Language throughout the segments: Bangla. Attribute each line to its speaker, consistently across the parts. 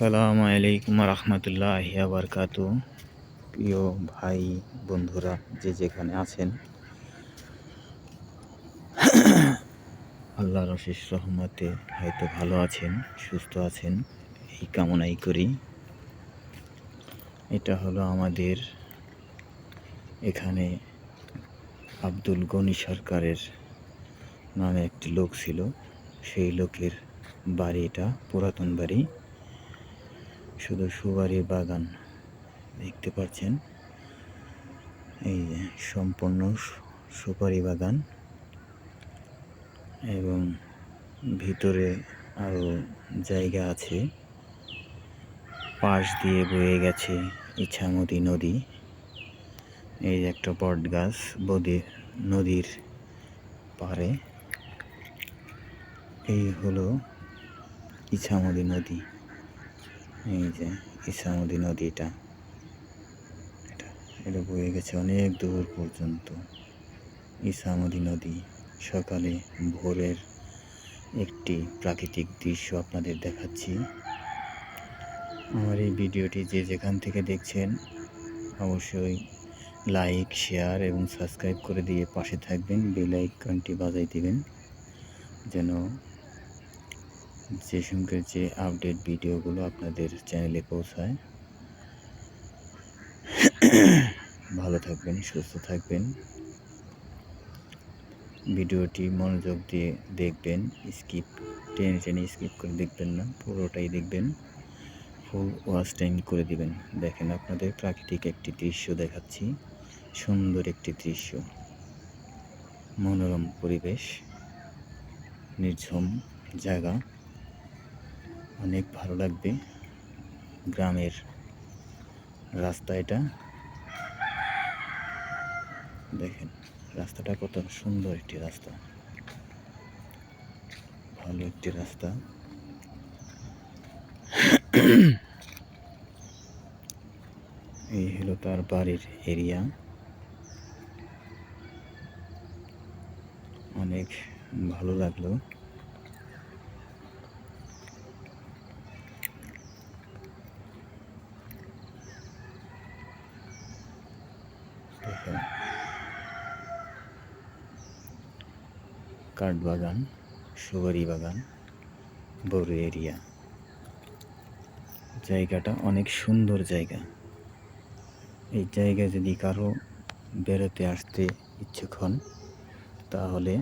Speaker 1: আসসালামু আলাইকুম রহমতুল্লাহ বারকাত প্রিয় ভাই, বন্ধুরা, যে যেখানে আছেন, আল্লাহর অশেষ রহমতে হয়তো ভালো আছেন, সুস্থ আছেন, এই কামনাই করি। এটা হলো আমাদের এখানে আব্দুল গনি সরকারের নামে একটি লোক ছিল। সেই লোকের বাড়ি এটা, পুরাতন বাড়ি। শুধু সুপারি বাগান দেখতে পাচ্ছেন। এই যে সম্পূর্ণ সুপারি বাগান এবং ভিতরে আরও জায়গা আছে। পাশ দিয়ে বয়ে গেছে ইছামতি নদী। এই যে একটা বট গাছ বদি নদীর পাড়ে। এই হলো ইছামতি নদী। এই যে ইসামতি নদীটা। এটা এটা বয়ে গেছে অনেক দূর পর্যন্ত। ইসামতি নদী সকালে ভোরের একটি প্রাকৃতিক দৃশ্য আপনাদের দেখাচ্ছি। আমার এই ভিডিওটি যে যেখান থেকে দেখছেন, অবশ্যই লাইক, শেয়ার এবং সাবস্ক্রাইব করে দিয়ে পাশে থাকবেন, বেল আইকনটি বাজাই দিবেন, যেন যে সঙ্গে যে আপডেট ভিডিওগুলো আপনাদের চ্যানেলে পৌঁছায়। ভালো থাকবেন, সুস্থ থাকবেন। ভিডিওটি মনোযোগ দিয়ে দেখবেন স্কিপ টেনে টেনে স্কিপ করে দেখবেন না, পুরোটাই দেখবেন। ফুল ওয়াচ টাইম করে দিবেন। দেখেন আপনাদের প্রাকৃতিক একটি দৃশ্য দেখাচ্ছি, সুন্দর একটি দৃশ্য। মনোরম পরিবেশ, নির্ঝম জায়গা। অনেক ভালো লাগবে। গ্রামের রাস্তা এটা। দেখেন, রাস্তাটা কত সুন্দর একটি রাস্তা। ভালো একটি রাস্তা। এই হলো তার বাড়ির এরিয়া অনেক ভালো লাগল। দেখেন কাঠবাগান সুপারি বাগান, বড় এরিয়া। জায়গাটা অনেক সুন্দর জায়গা। এই জায়গায় যদি কারও বেরোতে আসতে ইচ্ছুক হন তাহলে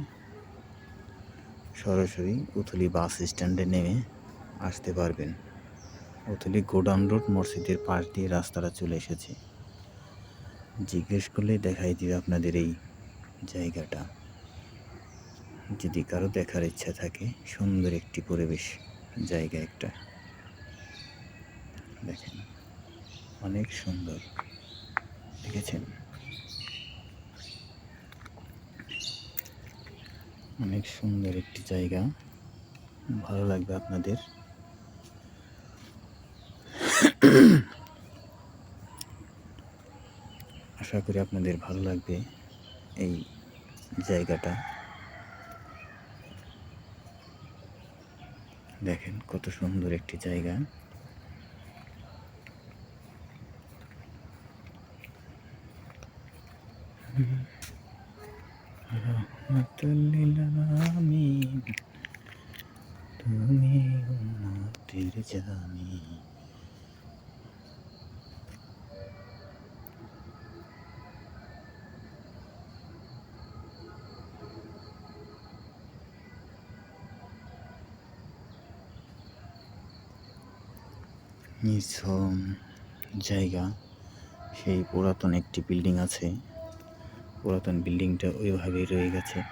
Speaker 1: সরাসরি উথলি বাস স্ট্যান্ডে নেমে আসতে পারবেন। উথলি গোডাউন রোড মসজিদের পাশ দিয়ে রাস্তাটা চলে এসেছে। জিজ্ঞেস করলে দেখাই দিবে আপনাদের এই জায়গাটা। যদি কারও দেখার ইচ্ছা থাকে, সুন্দর একটি পরিবেশ জায়গা একটা। দেখেন, অনেক সুন্দর। দেখেছেন? অনেক সুন্দর একটি জায়গা। ভালো লাগবে আপনাদের। আশা করি আপনাদের ভালো লাগবে এই জায়গাটা। দেখেন কত সুন্দর একটি জায়গা। তুমি জামি নিঝুম জায়গা। সেই পুরাতন একটি বিল্ডিং আছে। পুরাতন বিল্ডিংটা ওইভাবেই রয়ে গেছে।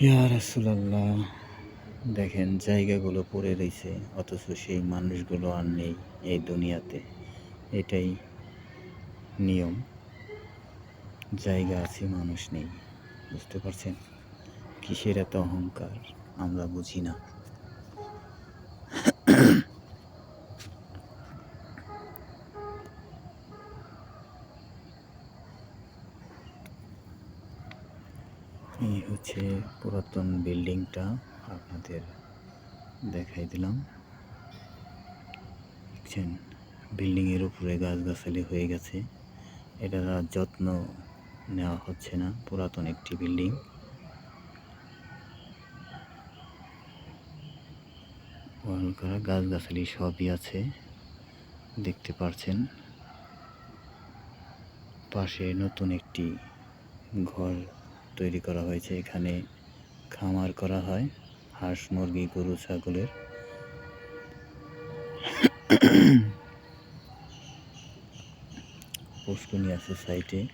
Speaker 1: ইয়া রাসূলুল্লাহ। দেখেন, জায়গাগুলো পড়ে রয়েছে অথচ সেই মানুষগুলো আর নেই এই দুনিয়াতে। এটাই নিয়ম। জায়গা আছে, মানুষ নেই। বুঝতে পারছেন? কিসের এত অহংকার? আমরা বুঝি না। এই হচ্ছে পুরাতন বিল্ডিংটা। আপনাদের দেখাই দিলাম। দেখছেন, বিল্ডিংয়ের উপরে গাছগাছালি হয়ে গেছে। এটার আর যত্ন নেওয়া হচ্ছে না, পুরাতন একটি বিল্ডিং। করা, গাছগাছালি সবই আছে, দেখতে পারছেন। পাশে নতুন একটি ঘর তৈরি করা হয়েছে, এখানে খামার করা হয়। হাঁস মুরগি গরু ছাগলের। পুষ্কনি আছে সাইটে।